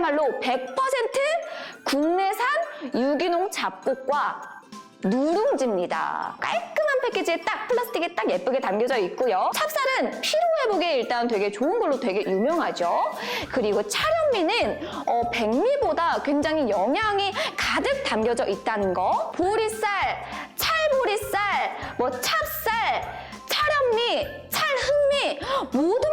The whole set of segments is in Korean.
이거야말로 100% 국내산 유기농 잡곡과 누룽지입니다. 깔끔한 패키지에 딱 플라스틱에 딱 예쁘게 담겨져 있고요. 찹쌀은 피로 회복에 일단 되게 좋은 걸로 되게 유명하죠. 그리고 찰현미는 어, 백미보다 굉장히 영양이 가득 담겨져 있다는 거. 보리쌀, 찰보리쌀, 뭐 찹쌀, 찰현미, 찰흑미 모든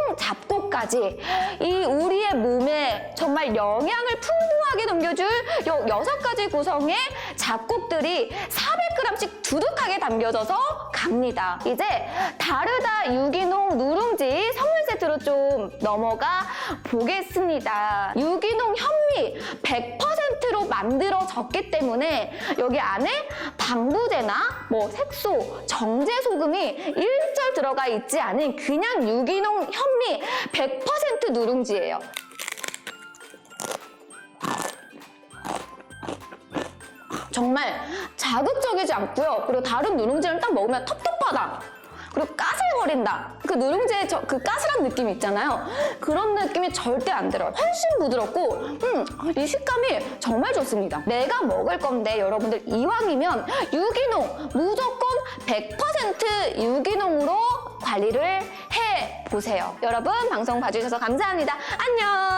잡곡까지 이 우리의 몸에 정말 영양을 풍부하게 넘겨줄 요 여섯 가지 구성의 잡곡들이 400g씩 두둑하게 담겨져서 갑니다. 이제 다르다 유기농 누룽지 선물 세트로 좀 넘어가 보겠습니다. 유기농 현미 100%로 만들어졌기 때문에 여기 안에 방부제나 뭐 색소, 정제 소금이 일절 들어가 있지 않은 그냥 유기농 현미 100% 누룽지예요. 정말 자극적이지 않고요. 그리고 다른 누룽지를 딱 먹으면 텁텁하다. 그리고 까슬거린다. 그 누룽지의 저, 그 까슬한 느낌 있잖아요. 그런 느낌이 절대 안 들어요. 훨씬 부드럽고, 음, 이 식감이 정말 좋습니다. 내가 먹을 건데 여러분들 이왕이면 유기농, 무조건 100% 유기농으로 관리를 해 보세요. 여러분, 방송 봐주셔서 감사합니다. 안녕!